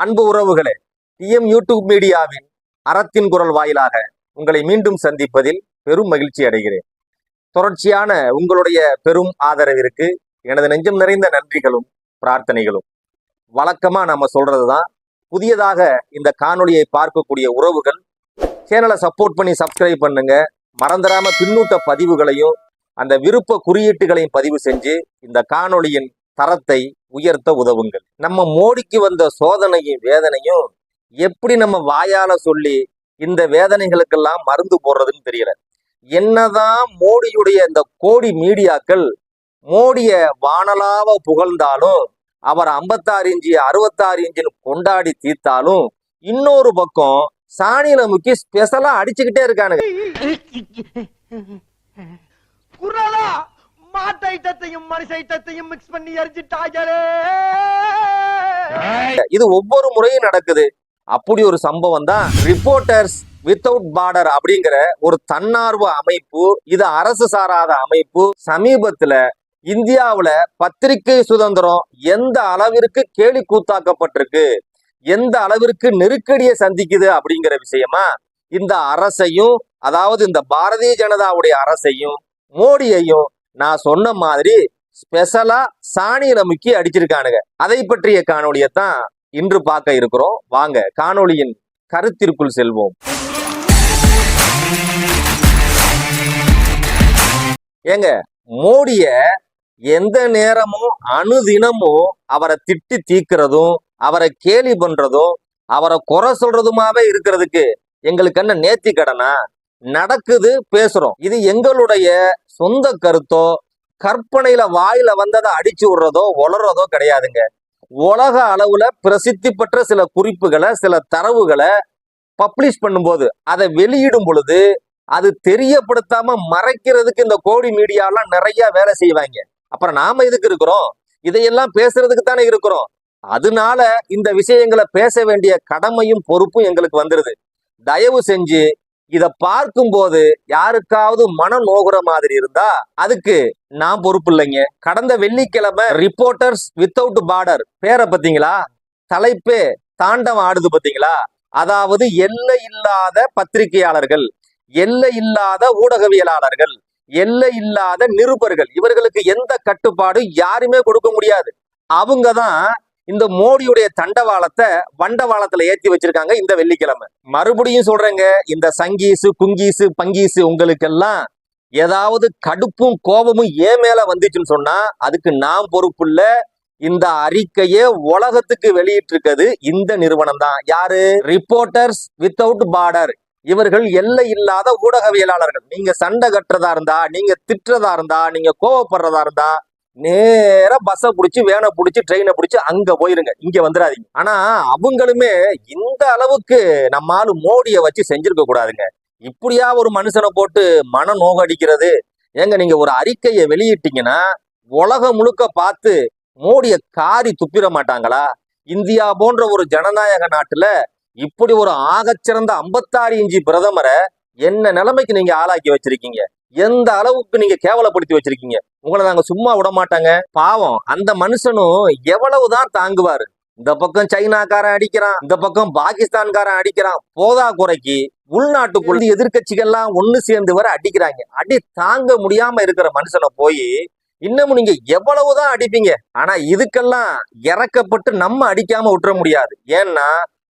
அன்பு உறவுகளே DM YouTube மீடியாவின் அறத்தின் குரல் வாயிலாக உங்களை மீண்டும் சந்திப்பதில் பெரும் மகிழ்ச்சி அடைகிறேன். தொடர்ச்சியான உங்களுடைய பெரும் ஆதரவிற்கு எனது நெஞ்சம் நிறைந்த நன்றிகளும் பிரார்த்தனைகளும். வழக்கமா நம்ம சொல்றதுதான் புதியதாக இந்த காணொலியை பார்க்கக்கூடிய உறவுகள் சேனலை சப்போர்ட் பண்ணி சப்ஸ்கிரைப் பண்ணுங்க மறந்துடாம பின்னூட்ட பதிவுகளையும் அந்த விருப்ப குறியீட்டுகளையும் பதிவு செஞ்சு இந்த காணொலியின் தரத்தை உயர்த்த உதவுங்கள். நம்ம மோடிக்கு வந்த சோதனையும் வேதனையும் எப்படி நம்ம வாயால சொல்லி இந்த வேதனைகளுக்கெல்லாம் மருந்து போடுறதுன்னு தெரியல. என்னதான் மோடியுடைய இந்த கோடி மீடியாக்கள் மோடிய வானலாவ புகழ்ந்தாலும் அவர் ஐம்பத்தாறு இன்ச்சு அறுபத்தாறு இன்ச்சுன்னு கொண்டாடி தீர்த்தாலும் இன்னொரு பக்கம் சாணியில முக்கி ஸ்பெஷலா அடிச்சுக்கிட்டே இருக்கானுங்க. மாட்டு ஐட்டத்தையும் மனுஷ ஐட்டத்தையும் மிக்ஸ் பண்ணி எரிஞ்சிட்டாங்களே இது ஒவ்வொரு முறையும் நடக்குது. அப்படி ஒரு சம்பவம் தான் ரிப்போர்ட்டர்ஸ் வித்தவுட் பார்டர் அப்படிங்கிற ஒரு தன்னார்வ அமைப்பு இது அரசு சாராத அமைப்பு. சமீபத்துல இந்தியாவுல பத்திரிகை சுதந்திரம் எந்த அளவிற்கு கேலி கூத்தாக்கப்பட்டிருக்கு எந்த அளவிற்கு நெருக்கடியை சந்திக்குது அப்படிங்கிற விஷயமா இந்த அரசையும் அதாவது இந்த பாரதிய ஜனதாவுடைய அரசையும் மோடியையும் நான் சொன்ன மாதிரி ஸ்பெஷலா சாணியில முக்கி அடிச்சிருக்கானுங்க. அதை பற்றிய காணொலியை தான் இன்று பார்க்க இருக்கிறோம். வாங்க காணொலியின் கருத்திற்குள் செல்வோம். ஏங்க மோடிய எந்த நேரமும் அணுதினமும் அவரை திட்டி தீக்கிறதும் அவரை கேலி பண்றதும் அவரை குறை சொல்றதுமாவே இருக்கிறதுக்கு எங்களுக்கு என்ன நேர்த்தி கடனா? நடக்குது பேசுறோம். இது எங்களுடைய சொந்த கருத்தோ கற்பனையில வாயில வந்ததை அடிச்சு விடுறதோ உளறதோ கிடையாதுங்க. உலக அளவுல பிரசித்தி பெற்ற சில குறிப்புகளை சில தரவுகளை பப்ளிஷ் பண்ணும்போது அதை வெளியிடும் பொழுது அது தெரியப்படுத்தாம மறைக்கிறதுக்கு இந்த கோடி மீடியாலாம் நிறைய வேலை செய்வாங்க. அப்புறம் நாம இதுக்கு இருக்கிறோம்? இதையெல்லாம் பேசுறதுக்கு தானே இருக்கிறோம். அதனால இந்த விஷயங்களை பேச வேண்டிய கடமையும் பொறுப்பும் எங்களுக்கு வந்துருது. தயவு செஞ்சு இதை பார்க்கும்போது யாருக்காவது மனம் நோகுற மாதிரி இருந்தா அதுக்கு நான் பொறுப்பு இல்லைங்க. கடந்த வெள்ளிக்கிழமை ரிப்போர்ட்டர்ஸ் வித்தவுட் பார்டர் பேரை பார்த்தீங்களா? தலைப்பே தாண்டவம் ஆடுது பார்த்தீங்களா? அதாவது எல்லை இல்லாத பத்திரிகையாளர்கள் எல்லை இல்லாத ஊடகவியலாளர்கள் எல்லை இல்லாத நிருபர்கள் இவர்களுக்கு எந்த கட்டுப்பாடும் யாருமே கொடுக்க முடியாது. அவங்க தான் இந்த மோடியுடைய தண்டவாளத்தை வண்டவாளத்துல ஏற்றி வச்சிருக்காங்க இந்த வெள்ளிக்கிழமை. மறுபடியும் சொல்றேங்க இந்த சங்கீசு குங்கீசு பங்கீசு உங்களுக்கெல்லாம் ஏதாவது கடுப்பும் கோபமும் ஏன் மேல வந்துச்சுன்னு சொன்னா அதுக்கு நான் பொறுப்பு இல்ல. இந்த அறிக்கையே உலகத்துக்கு வெளியிட்டிருக்கிறது இந்த நிறுவனம் தான். யாரு? Reporters without border. இவர்கள் எல்லை இல்லாத ஊடகவியலாளர்கள். நீங்க சண்டை கட்டுறதா இருந்தா நீங்க திட்டுறதா இருந்தா நீங்க கோவப்படுறதா இருந்தா நேராக பஸ்ஸை பிடிச்சி வேனை பிடிச்சி ட்ரெயினை பிடிச்சி அங்கே போயிருங்க. இங்கே வந்துடாதீங்க. ஆனால் அவங்களுமே இந்த அளவுக்கு நம்மால் மோடியை வச்சு செஞ்சிருக்க கூடாதுங்க. இப்படியா ஒரு மனுஷனை போட்டு மன நோகடிக்கிறது? ஏங்க நீங்கள் ஒரு அறிக்கையை வெளியிட்டீங்கன்னா உலகம் முழுக்க பார்த்து மோடியை காரி துப்பிட மாட்டாங்களா? இந்தியா போன்ற ஒரு ஜனநாயக நாட்டில் இப்படி ஒரு ஆகச்சிறந்த ஐம்பத்தாறு இஞ்சி பிரதமரை என்ன நிலைமைக்கு நீங்கள் ஆளாக்கி வச்சிருக்கீங்க? எந்த அளவுக்கு நீங்க கேவலப்படுத்தி வச்சிருக்கீங்க? உங்களை நாங்க சும்மா விட மாட்டாங்க பாவம் அந்த மனுஷனும் எவ்வளவுதான் தாங்குவாரு. இந்த பக்கம் சைனாக்காரன் அடிக்கிறான் இந்த பக்கம் பாகிஸ்தான்காரன் அடிக்கிறான். போதா குறைக்கு உள்நாட்டுக்குள்ள எதிர்கட்சிகள்லாம் ஒண்ணு சேர்ந்து வர அடிக்கிறாங்க. அடி தாங்க முடியாம இருக்கிற மனுஷனை போய் இன்னமும் நீங்க எவ்வளவுதான் அடிப்பீங்க? ஆனா இதுக்கெல்லாம் இறக்கப்பட்டு நம்ம அடிக்காம விட்டுற முடியாது. ஏன்னா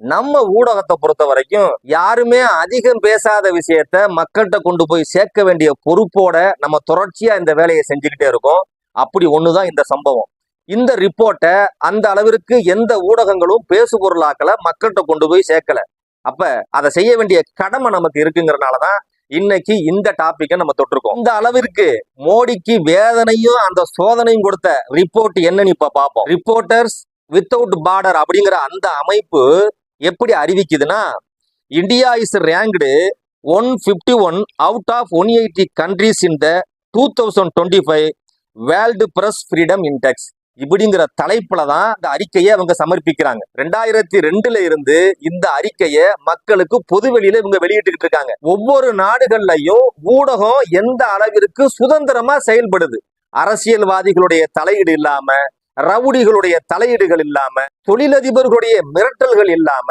நம்ம ஊடகத்தை பொறுத்த வரைக்கும் யாருமே அதிகம் பேசாத விஷயத்த மக்கள்கிட்ட கொண்டு போய் சேர்க்க வேண்டிய பொறுப்போட நம்ம தொடர்ச்சியா இந்த வேலையை செஞ்சுக்கிட்டே இருக்கோம். அப்படி ஒண்ணுதான் இந்த சம்பவம். இந்த ரிப்போர்ட்டை அந்த அளவிற்கு எந்த ஊடகங்களும் பேசு பொருளாக்கல மக்கள்கிட்ட கொண்டு போய் சேர்க்கல. அப்ப அதை செய்ய வேண்டிய கடமை நமக்கு இருக்குங்கிறனாலதான் இன்னைக்கு இந்த டாபிக்கை நம்ம தொட்டிருக்கோம். இந்த அளவிற்கு மோடிக்கு வேதனையும் அந்த சோதனையும் கொடுத்த ரிப்போர்ட் என்னன்னு இப்ப பார்ப்போம். ரிப்போர்ட்டர்ஸ் வித்தவுட் பார்டர் அப்படிங்கிற அந்த அமைப்பு எப்படி அறிவிக்குதுன்னா India is ranked one fifty one out of one eighty countries in the two thousand twenty five world press freedom index இப்படிங்கிற தலைப்புல தான் இந்த அறிக்கையை அவங்க சமர்ப்பிக்கிறாங்க. ரெண்டாயிரத்தி ரெண்டுல இருந்து இந்த அறிக்கையை மக்களுக்கு பொது வெளியில இவங்க வெளியிட்டுக்கிட்டு இருக்காங்க. ஒவ்வொரு நாடுகள்லையும் ஊடகம் எந்த அளவிற்கு சுதந்திரமா செயல்படுது? அரசியல்வாதிகளுடைய தலையீடு இல்லாம ரவுடிகளுடைய தலையீடுகள் இல்லாம தொழிலதிபர்களுடைய மிரட்டல்கள் இல்லாம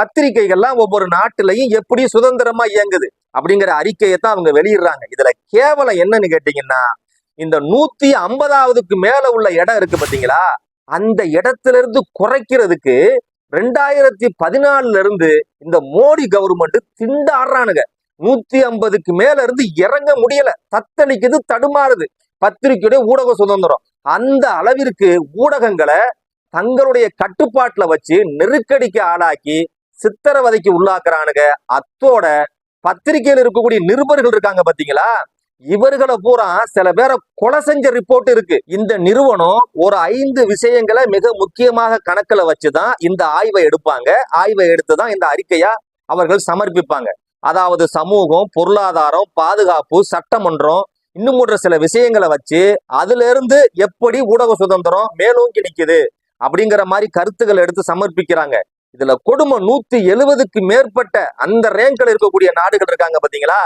பத்திரிகைகள்லாம் ஒவ்வொரு நாட்டிலையும் எப்படி சுதந்திரமா இயங்குது அப்படிங்கிற அறிக்கையை தான் அவங்க வெளியிடுறாங்க. இதுல கேவலம் என்னன்னு கேட்டீங்கன்னா இந்த நூத்தி ஐம்பதாவதுக்கு மேல உள்ள இடம் இருக்கு பாத்தீங்களா? அந்த இடத்துல இருந்து குறைக்கிறதுக்கு ரெண்டாயிரத்தி பதினாலுல இருந்து இந்த மோடி கவர்மெண்ட் திண்டாடுறானுங்க. நூத்தி ஐம்பதுக்கு மேல இருந்து இறங்க முடியல. தத்தளிக்குது தடுமாறுது. பத்திரிகையுடைய ஊடக சுதந்திரம். அந்த அளவிற்கு ஊடகங்களை தங்களுடைய கட்டுப்பாட்டுல வச்சு நெருக்கடிக்கு ஆளாக்கி சித்திரவதைக்கு உள்ளாக்குறானுங்க. அத்தோட பத்திரிகையில் இருக்கக்கூடிய நிருபர்கள் இருக்காங்க பாத்தீங்களா? இவர்களை பூரா சில பேரை கொலை செஞ்ச ரிப்போர்ட் இருக்கு. இந்த நிறுவனம் ஒரு ஐந்து விஷயங்களை மிக முக்கியமாக கணக்கில் வச்சுதான் இந்த ஆய்வை எடுப்பாங்க. ஆய்வை எடுத்துதான் இந்த அறிக்கையா அவர்கள் சமர்ப்பிப்பாங்க. அதாவது சமூகம் பொருளாதாரம் பாதுகாப்பு சட்டமன்றம் இன்னும் ஒரு சில விஷயங்களை வச்சு அதுல இருந்து எப்படி ஊடக சுதந்திரம் மேலோங்கி நிக்குது அப்படிங்கிற மாதிரி கருத்துக்களை எடுத்து சமர்ப்பிக்கிறாங்க. இதுல கொடுமை நூத்தி எழுவதுக்கு மேற்பட்ட அந்த ரேங்க்ல இருக்கக்கூடிய நாடுகள் இருக்காங்க பாத்தீங்களா?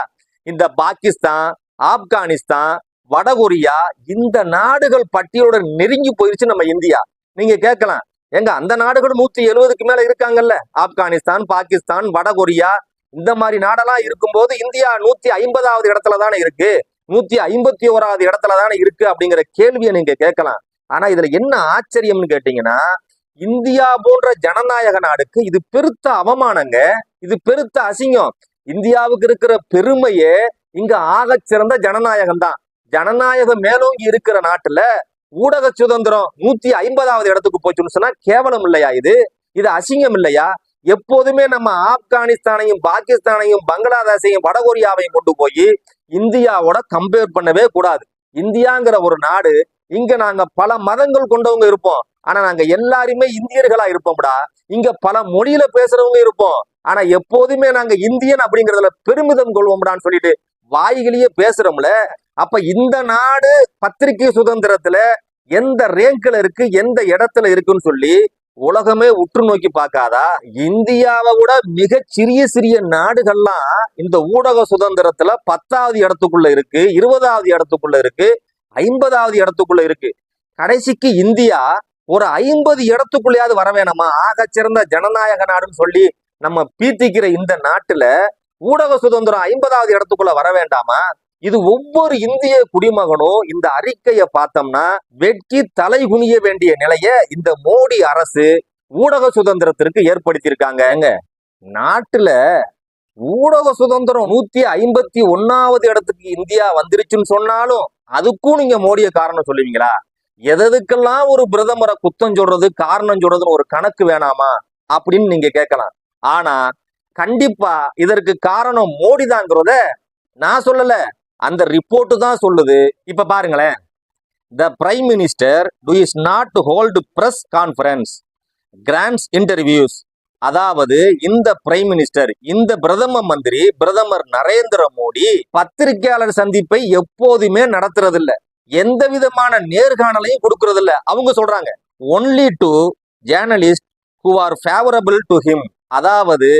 இந்த பாகிஸ்தான் ஆப்கானிஸ்தான் வடகொரியா இந்த நாடுகள் பட்டியலோட நெருங்கி போயிருச்சு நம்ம இந்தியா. நீங்க கேட்கலாம் எங்க அந்த நாடுகள் நூத்தி எழுவதுக்கு மேல இருக்காங்கல்ல? ஆப்கானிஸ்தான் பாகிஸ்தான் வடகொரியா இந்த மாதிரி நாடெல்லாம் இருக்கும்போது இந்தியா நூத்தி ஐம்பதாவது இடத்துல தானே இருக்கு? நூத்தி ஐம்பத்தி ஓராவது இடத்துல தானே இருக்கு அப்படிங்கிற கேள்வியை நீங்க கேட்கலாம். ஆனா இதுல என்ன ஆச்சரியம்னு கேட்டீங்கன்னா இந்தியா போன்ற ஜனநாயக நாடுக்கு இது பெருத்த அவமானங்க இது பெருத்த அசிங்கம். இந்தியாவுக்கு இருக்கிற பெருமையே இங்க ஆக சிறந்த ஜனநாயகம் தான் ஜனநாயகம் மேலோங்கி இருக்கிற நாட்டுல ஊடக சுதந்திரம் நூத்தி ஐம்பதாவது இடத்துக்கு போச்சுன்னு சொன்னா கேவலம் இல்லையா இது? இது அசிங்கம் இல்லையா? எப்போதுமே நம்ம ஆப்கானிஸ்தானையும் பாகிஸ்தானையும் பங்களாதேஷையும் வடகொரியாவையும் கொண்டு போய் இந்தியாவோட கம்பேர் பண்ணவே கூடாது. இந்தியாங்கிற ஒரு நாடு இங்க நாங்க பல மதங்கள் கொண்டவங்க இருப்போம். ஆனா நாங்க எல்லாருமே இந்தியர்களா இருப்போம்டா. இங்க பல மொழியில பேசுறவங்க இருப்போம். ஆனா எப்போதுமே நாங்க இந்தியன் அப்படிங்கறதுல பெருமிதம் கொள்வோம்டான்னு சொல்லிட்டு வாய்களையே பேசுறோம்ல. அப்ப இந்த நாடு பத்திரிகை சுதந்திரத்துல எந்த ரேங்க்ல இருக்கு எந்த இடத்துல இருக்குன்னு சொல்லி உலகமே உற்று நோக்கி பார்க்காதா? இந்தியாவை விட மிக சிறிய சிறிய நாடுகள்லாம் இந்த ஊடக சுதந்திரத்துல பத்தாவது இடத்துக்குள்ள இருக்கு இருபதாவது இடத்துக்குள்ள இருக்கு ஐம்பதாவது இடத்துக்குள்ள இருக்கு. கடைசிக்கு இந்தியா ஒரு ஐம்பது இடத்துக்குள்ளேயாவது வர வேணாமா? ஆகச் சிறந்த ஜனநாயக நாடுன்னு சொல்லி நம்ம பீத்திக்கிற இந்த நாட்டுல ஊடக சுதந்திரம் ஐம்பதாவது இடத்துக்குள்ள வர வேண்டாமா? இது ஒவ்வொரு இந்திய குடிமகனும் இந்த அறிக்கையை பார்த்தோம்னா வெட்கி தலை குனிய வேண்டிய நிலைய இந்த மோடி அரசு ஊடக சுதந்திரத்திற்கு ஏற்படுத்தியிருக்காங்க. நாட்டுல ஊடக சுதந்திரம் நூத்தி ஐம்பத்தி ஒன்னாவது இடத்துக்கு இந்தியா வந்துருச்சுன்னு சொன்னாலும் அதுக்கும் நீங்க மோடிய காரணம் சொல்லுவீங்களா? எதற்கெல்லாம் ஒரு பிரதமரை குத்தம் சொல்றது காரணம் சொல்றதுன்னு ஒரு கணக்கு வேணாமா? அப்படின்னு நீங்க கேட்கலாம். ஆனா கண்டிப்பா இதற்கு காரணம் மோடி தாங்கிறத நான் சொல்லல. அந்த ரிப்போர்ட்டு தான் சொல்லுது. இப்ப பாருங்களேன். The prime minister to is not hold press conference grants interviews அதாவது இந்த பிரைம் மினிஸ்டர் இந்த பிரதம மந்திரி பிரதமர் நரேந்திர மோடி பத்திரிகையாளர் சந்திப்பை எப்போதுமே நடத்துறதில்ல. எந்த விதமான நேர்காணலையும் கொடுக்கறதில்ல. அவங்க சொல்றாங்க only to journalist who are favourable to him அதாவது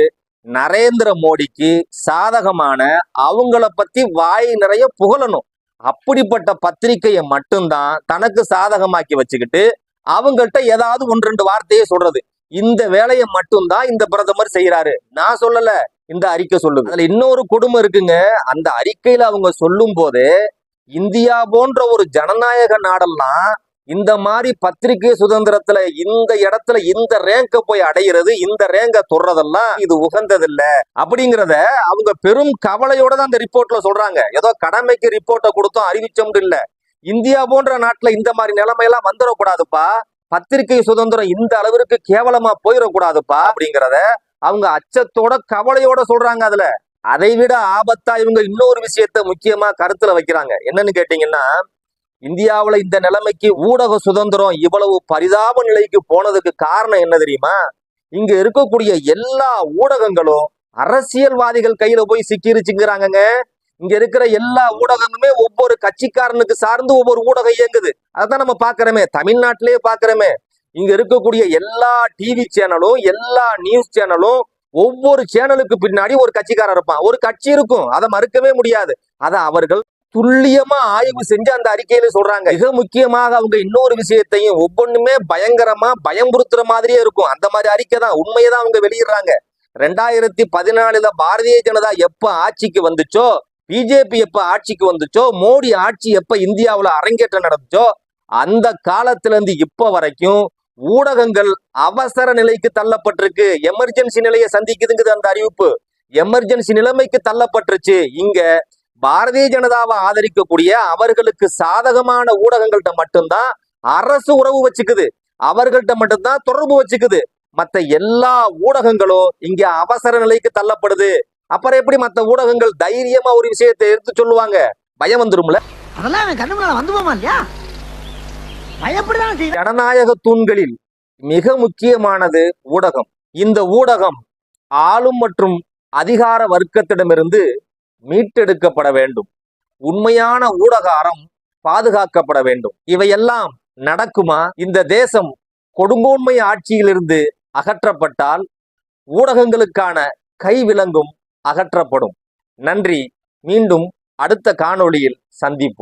நரேந்திர மோடிக்கு சாதகமான அவங்கள பத்தி வாய் நிறைய புகழணும். அப்படிப்பட்ட பத்திரிக்கையை மட்டும்தான் தனக்கு சாதகமாக்கி வச்சுக்கிட்டு அவங்கள்ட்ட ஏதாவது ஒன்று ரெண்டு வார்த்தையை சொல்றது. இந்த வேலையை மட்டும்தான் இந்த பிரதமர் செய்யறாரு நான் சொல்லல இந்த அறிக்கை சொல்லுது. அதுல இன்னொரு குடும்பம் இருக்குங்க. அந்த அறிக்கையில அவங்க சொல்லும் போது இந்தியா போன்ற ஒரு ஜனநாயக நாடெல்லாம் இந்த மாதிரி பத்திரிகை சுதந்திரத்துல இந்த இடத்துல இந்த ரேங்க போய் அடையிறது இந்த ரேங்க தொடுறதெல்லாம் இது உகந்ததில்ல. அப்படிங்கிறத அவங்க பெரும் கவலையோட தான் அந்த ரிப்போர்ட்ல சொல்றாங்க. ஏதோ கடமைக்கு ரிப்போர்ட்டை கொடுத்தோம் அறிவிச்சோம் இல்ல. இந்தியா போன்ற நாட்டுல இந்த மாதிரி நிலைமையெல்லாம் வந்துடக்கூடாதுப்பா. பத்திரிகை சுதந்திரம் இந்த அளவிற்கு கேவலமா போயிடக்கூடாதுப்பா அப்படிங்கிறத அவங்க அச்சத்தோட கவலையோட சொல்றாங்க அதுல. அதை விட ஆபத்தா இவங்க இன்னொரு விஷயத்த முக்கியமா கருத்துல வைக்கிறாங்க. என்னன்னு கேட்டீங்கன்னா இந்தியாவில் இந்த நிலைமைக்கு ஊடக சுதந்திரம் இவ்வளவு பரிதாப நிலைக்கு போனதுக்கு காரணம் என்ன தெரியுமா? இங்க இருக்கக்கூடிய எல்லா ஊடகங்களும் அரசியல்வாதிகள் கையில போய் சிக்கிருச்சுங்கிறாங்கங்க. இங்க இருக்கிற எல்லா ஊடகமுமே ஒவ்வொரு கட்சிக்காரனுக்கு சார்ந்து ஒவ்வொரு ஊடகம் இயங்குது. அதான் நம்ம பாக்குறோமே தமிழ்நாட்டிலேயே பாக்குறோமே இங்க இருக்கக்கூடிய எல்லா டிவி சேனலும் எல்லா நியூஸ் சேனலும் ஒவ்வொரு சேனலுக்கு பின்னாடி ஒரு கட்சிக்காரர் இருப்பான். ஒரு கட்சி இருக்கும். அதை மறுக்கவே முடியாது. அதை அவர்கள் துல்லியமா ஆய்வு செஞ்சு அந்த அறிக்கையில சொல்றாங்க. மிக முக்கியமாக அவங்க இன்னொரு விஷயத்தையும் ஒவ்வொன்றுமே பயங்கரமா பயம்புறுத்துற மாதிரியே இருக்கும். அந்த மாதிரி அறிக்கை தான். உண்மையை தான் அவங்க வெளியிடுறாங்க. ரெண்டாயிரத்தி பதினாலுல பாரதிய ஜனதா எப்ப ஆட்சிக்கு வந்துச்சோ பிஜேபி எப்ப ஆட்சிக்கு வந்துச்சோ மோடி ஆட்சி எப்ப இந்தியாவுல அரங்கேற்றம் நடந்துச்சோ அந்த காலத்துல இருந்து இப்ப வரைக்கும் ஊடகங்கள் அவசர நிலைக்கு தள்ளப்பட்டிருக்கு. எமர்ஜென்சி நிலையை சந்திக்குதுங்குது அந்த அறிவிப்பு. எமர்ஜென்சி நிலைமைக்கு தள்ளப்பட்டுருச்சு. இங்க பாரதிய ஜனதாவை ஆதரிக்கக்கூடிய அவர்களுக்கு சாதகமான ஊடகங்கள்ட்ட மட்டும்தான் அரசு உறவு வச்சுக்குது. அவர்கள்ட்ட மட்டும்தான் தொடர்பு வச்சுக்குது. மத்த எல்லா ஊடகங்களும் இங்க அவசர நிலைக்கு தள்ளப்படுது. அப்புறம் எப்படி மத்த ஊடகங்கள் தைரியமா ஒரு விஷயத்தை எடுத்து சொல்லுவாங்க? பயம் வந்துரும்ல? அதெல்லாம் அவன் கண்ணு முன்னால வந்து போமா இல்லையா? பயப்படதான் செய்யணும் ஜனநாயக தூண்களில் மிக முக்கியமானது ஊடகம். இந்த ஊடகம் ஆளும் மற்றும் அதிகார வர்க்கத்திடமிருந்து மீட்டெடுக்கப்பட வேண்டும். உண்மையான ஊடக அறம் பாதுகாக்கப்பட வேண்டும். இவையெல்லாம் நடக்குமா? இந்த தேசம் கொடுங்கோன்மை ஆட்சியிலிருந்து அகற்றப்பட்டால் ஊடகங்களுக்கான கைவிலங்கும் அகற்றப்படும். நன்றி. மீண்டும் அடுத்த காணொளியில் சந்திப்போம்.